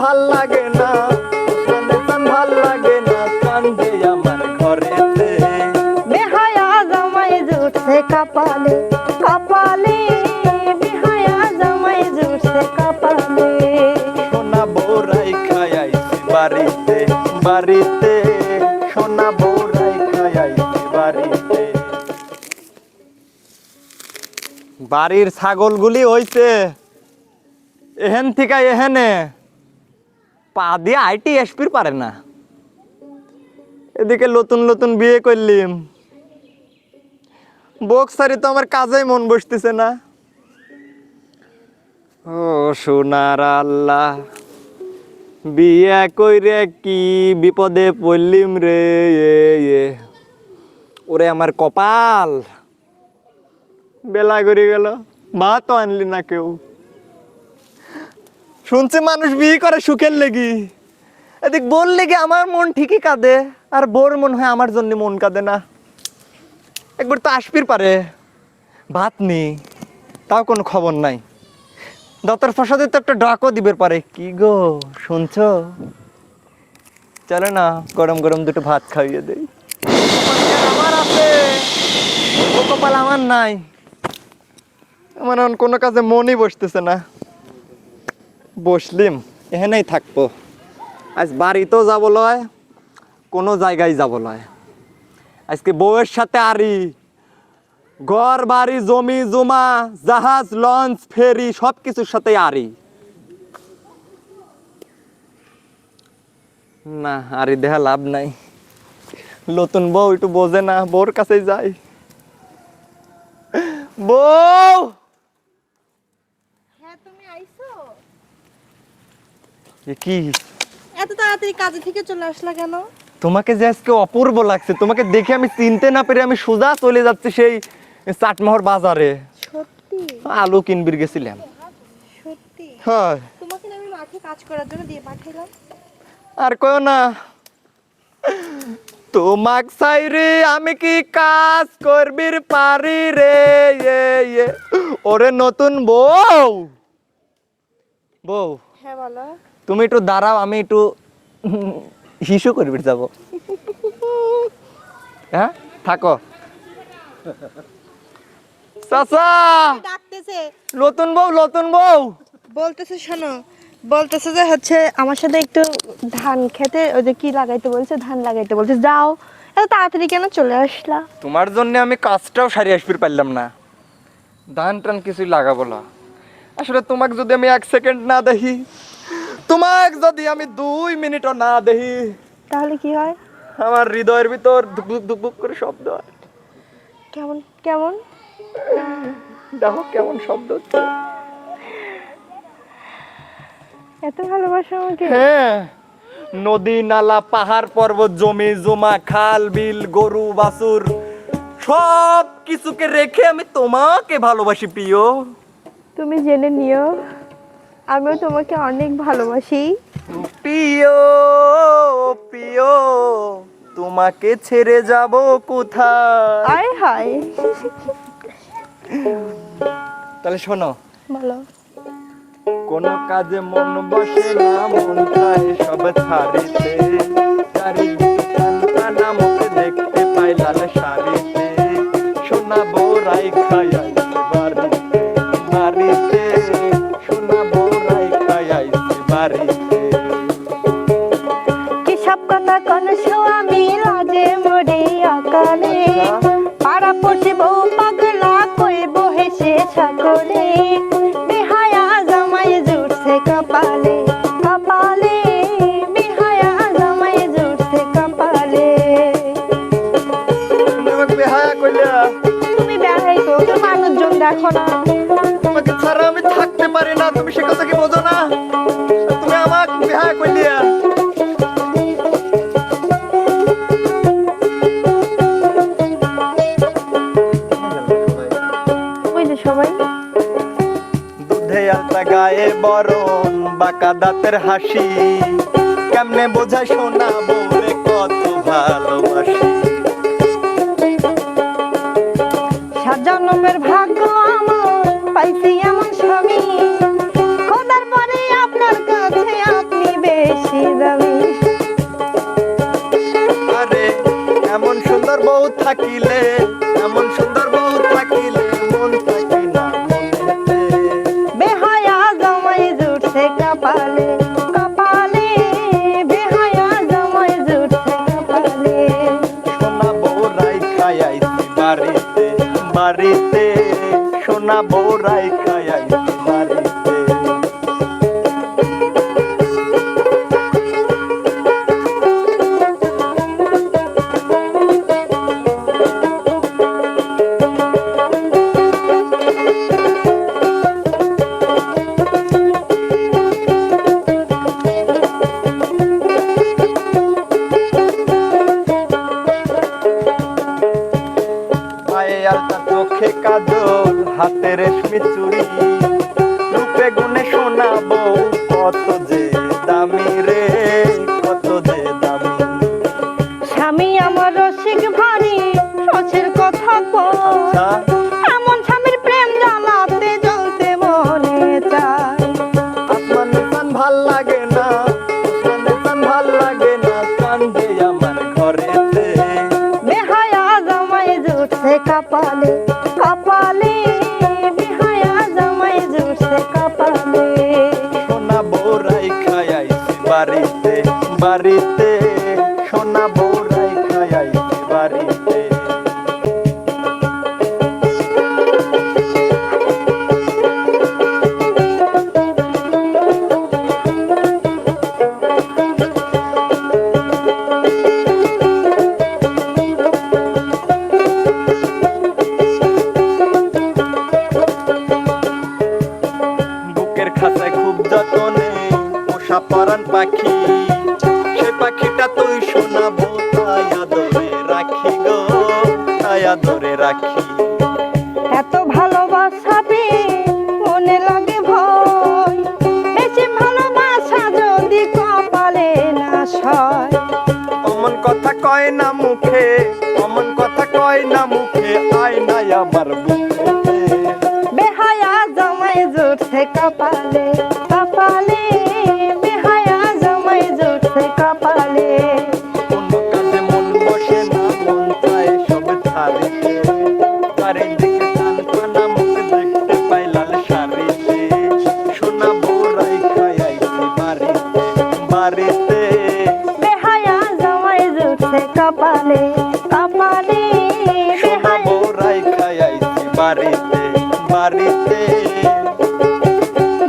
ভালো লাগে না ভালো লাগে না যে আমার ঘরেতে। বেহায়া জামাই জুটছে কপালে কপালে। বেহায়া জামাই জুটছে কপালে। সোনা বৌরাই বাড়িতে বাড়িতে। সোনা বৌরাই বাড়িতে। বাড়ির ছাগলগুলি হইছে। এহেন থেকে এহেনে। পা দিয়ে আইটি এসপির পারে না। এদিকে নতুন নতুন বিয়ে করলিম। বক্সারি তো আমার কাজেই মন বসতেছে না। ও সোনার আল্লাহ, বিয়া কইরে কি বিপদে পড়লিম রে, এ। ওরে আমার কপাল। বেলা করে গেল, ভাতও আনলি না কেউ। শুনছি মানুষ বিয়ে করে সুখের লেগি। এদিক বল লেগে আমার মন ঠিকই কাঁদে, আর বোর মন হয় আমার জন্য মন কাঁদে না। একবার তো আসবির পারে, ভাত নেই, তাও কোনো খবর নাই। দত্তর ফসাদের তো একটা ডাকও দিবে পারে, কি গো, শুনছো? চলো না, গরম গরম দুটো ভাত খাইয়ে দেই। আমার আছে কপাল আমার নাই। আমার কোনো কাজে মনই বসতেছে না। বসলিম এখানেই থাকব। আজ বাড়িতেও যাব লয়, কোনো জায়গায় যাব লয়। আজকে বউয়ের সাথে আরি, ঘর, বাড়ি, জমি, জমা, জাহাজ, লঞ্চ, ফেরি সব কিছুর সাথে আরি। না, আরি দেহা লাভ নাই। নতুন বউ একটু বোঝে না, বউর কাছে যাই। বউ হ্যাঁ তুমি আইছো এ কি? এত তাড়াতাড়ি কাজে থেকে চলে আসলা কেন? তোমাকে যে আজকে অপূর্ব লাগছে তোমাকে দেখে আমি চিনতে না পেরে আমি সোজা চলে যাচ্ছি সেই চাটমোহর বাজারে। সত্যি? আলু কিনবির গেছিলাম। সত্যি? হয়। তোমাকে আমি মাঠে কাজ করার জন্য দিয়ে পাঠাইলাম। আর কয় না। তোমাক সাইরে আমি কি কাজ করবির পারি রে? ওরে নতুন বউ। বউ। হ্যাঁ বলো। তুমি একটু দাঁড়াও আমি একটু হিসু করবি যাব। হ্যাঁ? থাকো। চাচা! ডাকতেছে। নতুন বউ নতুন বউ! বলতেছে শোনো বলতেছে যে হচ্ছে আমার সাথে একটু ধান খেতে ওই যে কি লাগাইতে বলছে ধান লাগাইতে বলছে যাও। এত তাড়াতাড়ি কেন চলে আসলা? তোমার জন্য আমি কাজটাও সারি আসবির পারলাম না। ধান টান কিছুই লাগাবো না। আসলে তোমাকে যদি আমি এক সেকেন্ড না দেখি তোমাকে যদি আমি দুই মিনিটও না দেখি তাহলে কি হয়? আমার হৃদয়ের ভিতর ধুকবুক ধুকবুক করে শব্দ হয়। কেমন কেমন? দেখো কেমন শব্দ হচ্ছে। এত ভালোবাসো আমাকে। হ্যাঁ নদী নালা পাহাড় পর্বত জমি জমা খাল বিল গরু বাছুর সব কিছুকে রেখে আমি তোমাকে ভালোবাসি প্রিয়। তুমি জেনে নিও। আমিও তোমাকে অনেক ভালোবাসি। প্রিয় প্রিয় তোমাকে ছেড়ে যাব কোথায়? আয় হায়। তাহলে শোনো। বলো। কোন কাজে মন বসে না মন চায় সব ছাড়িতে। চারিদিকে দেখতে পাই লাল শাড়িতে। বোরাই খাইয়াইছে আকালে পাড়া পড়ছে বউ পাগলা কইব হেসে ছাগলে। বেহায়া জামাই জুটছে কপালে কপালে। বেহায়া জামাই জুটছে কপালে। তুমি আমাকে বেহায়া কইলা। তুমি বেহাই তো তো মানুষজন দেখো না। তোমাকে ছাড়া আমি থাকতে পারি না তুমি সে কথা কি বোঝো না? সবাই দুধে আত্মা গায়ে বরণ বাঁকা দাঁতের হাসি। কেমনে বোঝা শোনা বলে কত ভালোবাসি। সাজানমের ভাগ্য আমার পাইছি এমন স্বামী খোদার পরে আপনার কাছে আপনি বেশি দামি। আরে এমন সুন্দর বউ থাকিলে বাড়িতে সোনা বৌরাই রেশমি চুড়ি। রূপে গুণে শোনাবো কত যে দামি রে কত যে দামি। স্বামী আমার রসিক ভারী সচের কথা কয় এমন স্বামীর প্রেম জ্বালাতে জ্বলতে মনে চায়। আসমানে চান ভালো লাগে না চান ভালো লাগে না কান্দে আমার ঘরেতে। বেহায়া জামাই জুটছে কপালে। তাই আদরে রাখি। এত ভালোবাসা পেয়ে মনে লাগে ভয়। বেশি ভালোবাসা যদি কপালে না সয়। অমন কথা কয় না মুখে অমন কথা কয় না মুখে আয় নাই আমার বেহায়া জামাই জুটছে কপালে। বাড়িতে। বেহায়া জামাই জুটছে কপালে কপালে খাইছি বাড়িতে বাড়িতে।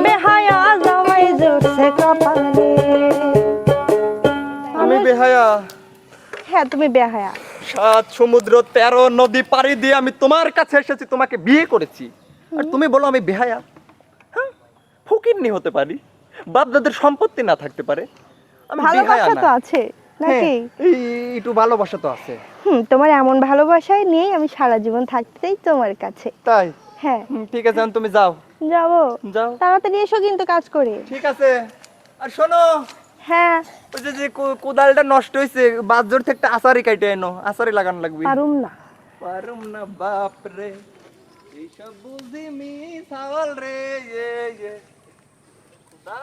বেহায়া জামাই জুটছে কপালে। আমি বেহায়া। হ্যাঁ তুমি বেহায়া। সাত সমুদ্র তেরো নদী পাড়ি দিয়ে আমি তোমার কাছে এসেছি তোমাকে বিয়ে করেছি। আর তুমি বলো আমি বেহায়া। হ্যাঁ ফকিরনি হতে পারি। বাপ দাদের সম্পত্তি না থাকতে পারে। ভালোবাসা তো আছে হ্যাঁ, নাকি? একটু ভালোবাসা তো আছে। হুম তোমার এমন ভালোবাসায় নিয়েই আমি সারা জীবন থাকতেই তোমার কাছে। তাই? হ্যাঁ। ঠিক আছে তুমি যাও। যাব? যাও। তাড়াতাড়ি এসো কিন্তু কাজ করে। ঠিক আছে। আর শোনো হ্যাঁ। ওই যে কোদালটা নষ্ট হয়েছে বাজার থেকে একটা আসারি কাটে এনো আসারি লাগানো লাগবে। পারুম না। পারুম না বাপ রে। এইসব বুঝি মি সাওয়াল রে ইয়ে ইয়ে খুদা।